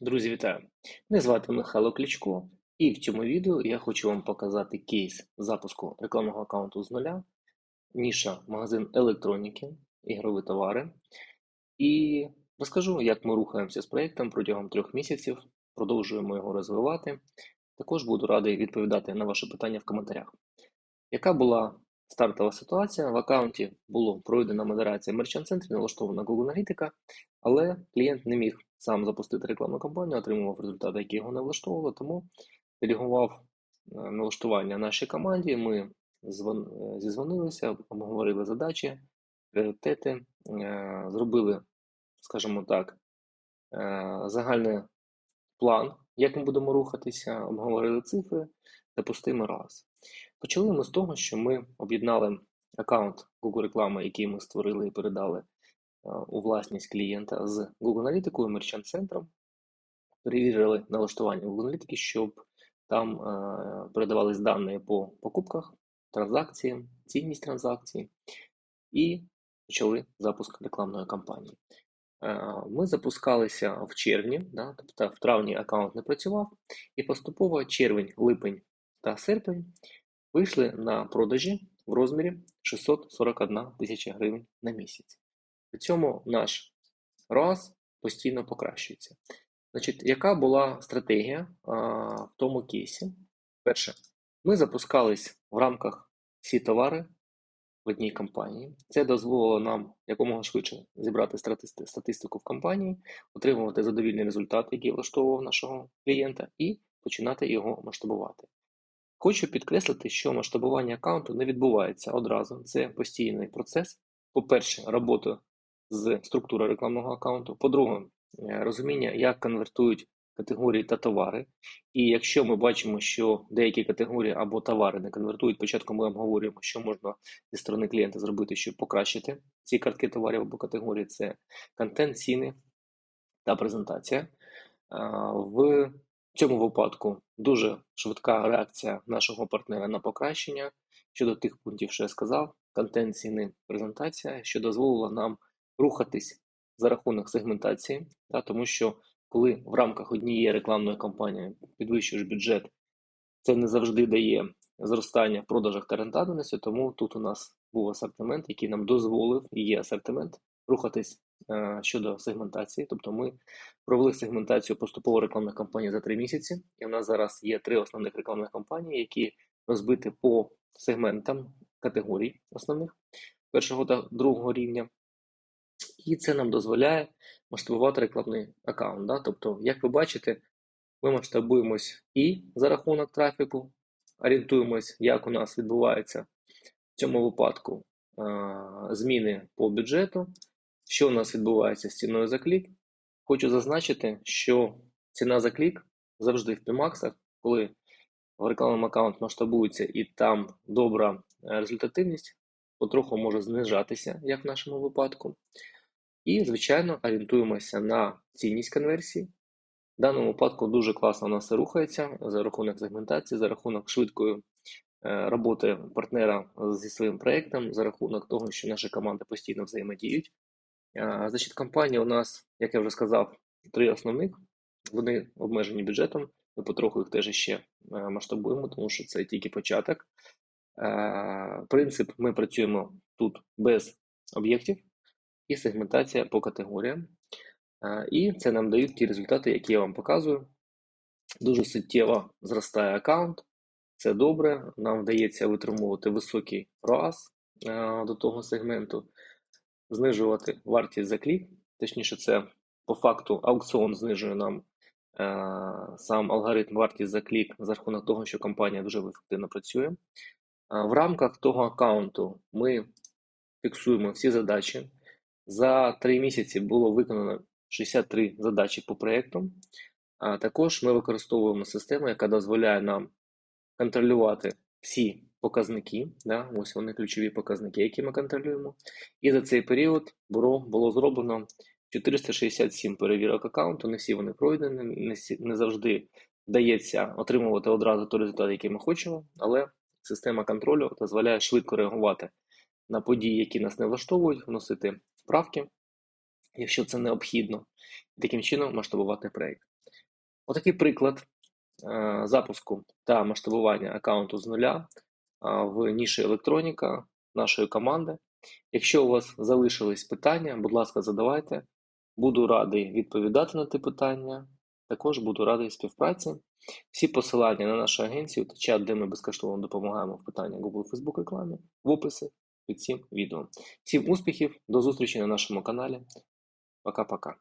Друзі, вітаю! Мене звати Михайло Клічко, і в цьому відео я хочу вам показати кейс запуску рекламного аккаунту з нуля, ніша магазин електроніки, ігрові товари. І розкажу, як ми рухаємося з проєктом протягом трьох місяців, продовжуємо його розвивати. Також буду радий відповідати на ваші питання в коментарях. Яка була стартова ситуація? В аккаунті було пройдена модерація Center, налаштована Google Аналітика, але клієнт не міг сам запустити рекламну кампанію, отримував результати, які його не влаштовували, тому делегував е, налаштування нашій команді. Ми е, зізвонилися, обговорили задачі, пріоритети, е, зробили, скажімо так, загальний план, як ми будемо рухатися, обговорили цифри, запустимо раз. Почали ми з того, що ми об'єднали аккаунт Google реклами, який ми створили і передали у власність клієнта з Google аналітикою, Merchant центром перевірили налаштування Google аналітики, щоб там передавались дані по покупках, транзакціям, цінність транзакцій, і почали запуск рекламної кампанії. Ми запускалися в червні, да, тобто в травні аккаунт не працював, і поступово червень, липень та серпень вийшли на продажі в розмірі 641 тисяча гривень на місяць. При цьому наш ROAS постійно покращується. Значить, Яка була стратегія а, в тому кейсі? Перше, ми запускались в рамках всі товари в одній компанії. Це дозволило нам якомога швидше зібрати статистику в компанії, отримувати задовільний результат, який влаштовував нашого клієнта, і починати його масштабувати. Хочу підкреслити, що масштабування аккаунту не відбувається одразу. Це постійний процес. По-перше, робота з структури рекламного аккаунту. По-друге, е, розуміння, як конвертують категорії та товари. І якщо ми бачимо, що деякі категорії або товари не конвертують, спочатку ми обговорюємо, що можна зі сторони клієнта зробити, щоб покращити ці картки товарів або категорії. Це контент, ціни та презентація. В цьому випадку дуже швидка реакція нашого партнера на покращення щодо тих пунктів, що я сказав, контент ціни презентація, що дозволило нам рухатись за рахунок сегментації, да, тому що коли в рамках однієї рекламної кампанії підвищуєш бюджет, це не завжди дає зростання в продажах та рентабельності, тому тут у нас був асортимент, який нам дозволив, і є асортимент, рухатись е, щодо сегментації. Тобто ми провели сегментацію поступово рекламних кампаній за три місяці, і у нас зараз є три основних рекламних кампанії, які розбиті по сегментам категорій основних першого та другого рівня. І це нам дозволяє масштабувати рекламний аккаунт. Да? Тобто, як ви бачите, ми масштабуємось і за рахунок трафіку, орієнтуємось, як у нас відбувається в цьому випадку зміни по бюджету, що у нас відбувається з ціною за клік. Хочу зазначити, що ціна за клік завжди в пімаксах, коли в рекламному аккаунт масштабується і там добра е, результативність, потроху може знижатися, як в нашому випадку. І, звичайно, орієнтуємося на цінність конверсії. В даному випадку дуже класно у нас рухається за рахунок сегментації, за рахунок швидкої е, роботи партнера зі своїм проєктом, за рахунок того, що наші команди постійно взаємодіють. Значить, компанія у нас, як я вже сказав, три основних. Вони обмежені бюджетом. Ми потроху їх теж ще е, масштабуємо, тому що це тільки початок. Е, принцип: ми працюємо тут без об'єктів і сегментація по категоріям. І це нам дають ті результати, які я вам показую. Дуже суттєво зростає аккаунт, це добре. Нам вдається витримувати високий ROAS до того сегменту, знижувати вартість за клік. Точніше, це по факту аукціон знижує нам сам алгоритм вартість за клік за рахунок того, що компанія дуже ефективно працює. В рамках того аккаунту ми фіксуємо всі задачі. За три місяці було виконано 63 задачі по проєкту. А також ми використовуємо систему, яка дозволяє нам контролювати всі показники. Да? Ось вони ключові показники, які ми контролюємо. І за цей період було, було зроблено 467 перевірок аккаунту. Не всі вони пройдені, не завжди вдається отримувати одразу той результат, який ми хочемо, але система контролю дозволяє швидко реагувати на події, які нас не влаштовують, вносити правки, якщо це необхідно, і таким чином масштабувати проєкт. Отакий приклад е, запуску та масштабування аккаунту з нуля в ніші електроніка нашої команди. Якщо у вас залишились питання, будь ласка, задавайте. Буду радий відповідати на ті питання. Також буду радий співпраці. Всі посилання на нашу агенцію та чат, де ми безкоштовно допомагаємо в питаннях Google Facebook рекламі, в описі під цим відео. Всім успіхів, до зустрічі на нашому каналі. Пока-пока.